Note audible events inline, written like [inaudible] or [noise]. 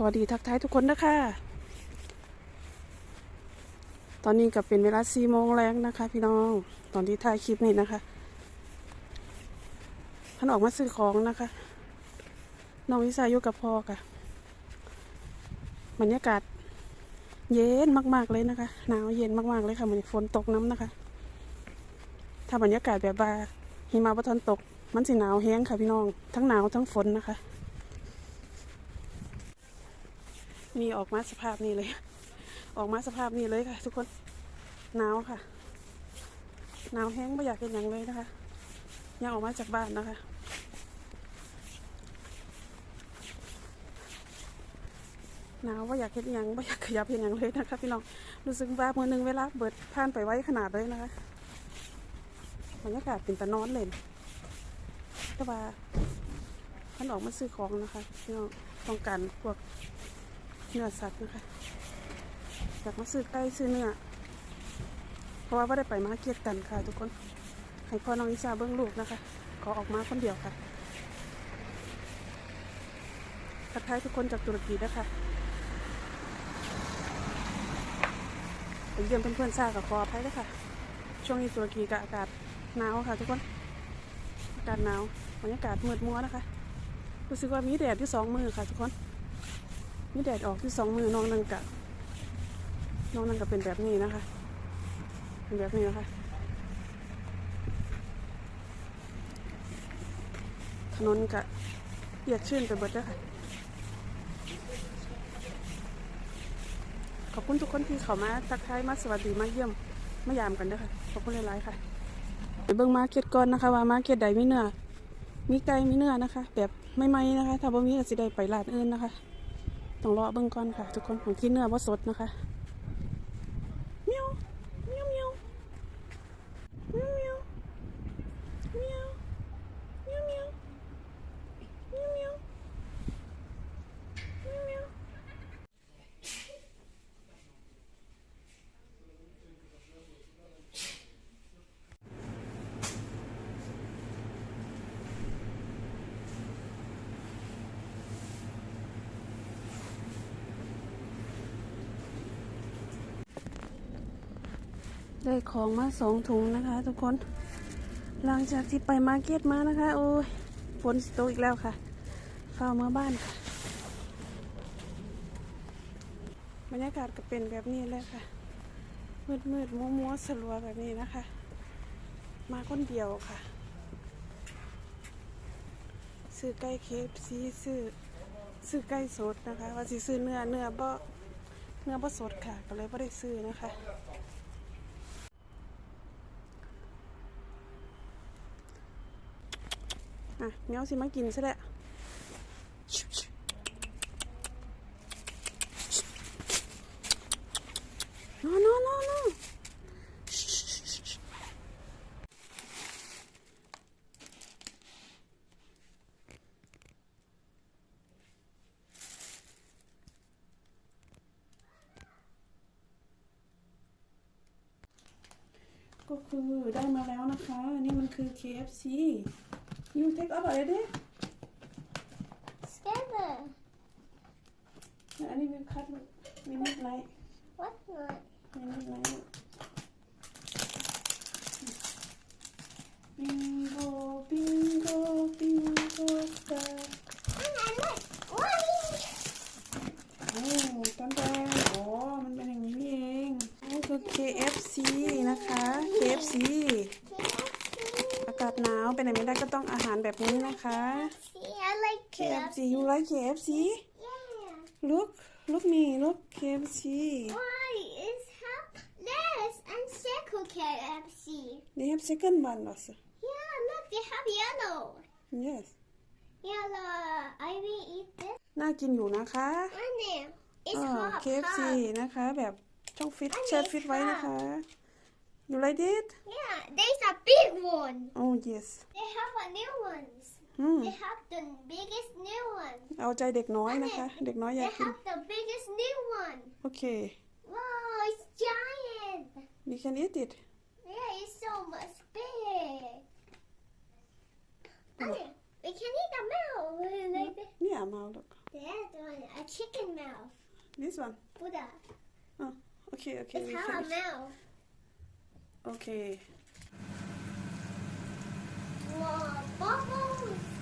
สวัสดีทักทายทุกคนนะคะ ตอนนี้ก็เป็นเวลาสี่โมงแรงนะคะ พี่น้อง ตอนที่ถ่ายคลิปนี้นะคะท่านออกมาซื้อของนะคะ น้องวิสาอยู่กับพ่อค่ะ บรรยากาศเย็นมาก ๆเลยนะคะ หนาวเย็นมากๆเลยค่ะเหมือนฝนตกน้ำนะคะ ถ้าบรรยากาศแบบว่าหิมะบ่ทันตก มันสิหนาวแห้งค่ะพี่น้อง ทั้งหนาวทั้งฝนนะคะ นี่ออกมาสภาพนี้เลย ออกมาสภาพนี้เลยค่ะ ทุกคนหนาวค่ะหนาวแห้งไม่อยากกินอย่างเลยนะคะ ยังออกมาจากบ้านนะคะ หนาวว่าอยากเห็นยังว่อยากขยับเห็นยังเลยนะคะพี่น้องรู้สึกว่ามือหนึงเวลาเบิดผ่านไปไว้ขนาดเลยนะคะบรรยากาศเป็นตะนอนเลยแต่ว่าท่านออกมาซื้อของนะคะพี่น้องต้องการพวก เนื้อสัตว์นะคะอยากมาซื้อไก่ซื้อเนื้อเพราะว่าไม่ได้ไปมาเก็ตกันค่ะ ทุกคนให้พ่อน้องอิซาเบิ้งลูกนะคะขอออกมาคนเดียวค่ะทักทายทุกคนจากตุรกีนะคะไปเยี่ยมเพื่อนๆทรากับขอภัยด้วยค่ะช่วงนี้ตุรกีกับอากาศหนาวค่ะ ทุกคนอากาศหนาวบรรยากาศมืดมัวนะคะรู้สึกว่ามีแดดที่สองมือค่ะ ทุกคน มีแดดออกที่สองมือน้องนั่งกะน้องนั่งกะเป็นแบบนี้นะคะ เป็นแบบนี้นะคะ ถนนกะเปียกชื้นไปหมดแล้วค่ะ ขอบคุณทุกคนที่เข้ามาทักทายมาสวัสดีมาเยี่ยมมายามกันด้วยค่ะ ขอบคุณหลายๆค่ะไปเบิ่งมาเก็ตก่อนนะคะ ว่ามาเก็ตใดไมีเนื้อมีไก่มีเนื้อนะคะ แบบไม่ไหมๆนะคะ ถ้าบ่มีก็สิได้ไปร้านอื่นนะคะ ต้องรอเบิ่งก่อนค่ะ ทุกคนของที่เนื้อว่าสดนะคะเมียวเมียวเมียวเมียว ได้ของมาสองถุงนะคะ ทุกคน หลังจากที่ไปมาร์เก็ตมานะคะ โอ้ยฝนตกอีกแล้วค่ะเข้ามาบ้านค่ะ บรรยากาศก็เป็นแบบนี้เลยค่ะ มืดมืดมัวมัวๆสลัวแบบนี้นะคะ มาคนเดียวค่ะ ซื้อไก่เคฟซีซื้อซื้อไก่สดนะคะ ว่าสิซื้อเนื้อเนื้อบ่เนื้อบ่สดค่ะ ก็เลยไม่ได้ซื้อนะคะ่ะเนี้ยสิมากินซะแหละนอนนอนนอนนอนก็คือได้มาแล้วนะคะ นี่มันคือ KFC You take av deg det. Stedet. Nei, vi vil kalle det. Vi need light. What? nei? Vi vil. ไปไหนไม่ได้ก็ต้องอาหารแบบนี้นะคะ See, I like KFC you like KFC Yeah. look look me look KFC Why is half less and circle KFC? they have second one also Yeah, look, they have yellow. yes Yellow. I will eat this. น่ากินอยู่นะคะ And then it's อ่า hot. KFC hot. นะคะแบบช่องฟิตอันนี้แช่ฟิตไว้นะคะ you like it Yeah, there's a big one. oh yes They have a new ones. อืม They have the biggest new one. เอาใจเด็กน้อยนะคะ เด็กน้อยอยา They กกิน have the biggest new one. โอเค Wow, it's giant. we can eat it Yeah, it's so much big. And We can eat the mouth. [laughs] Like the, เนี่ย mouth look that one. A chicken mouth. this one Buddha. oh okay okay It's we how can a eat. mouth. Okay. Whoa, bubbles.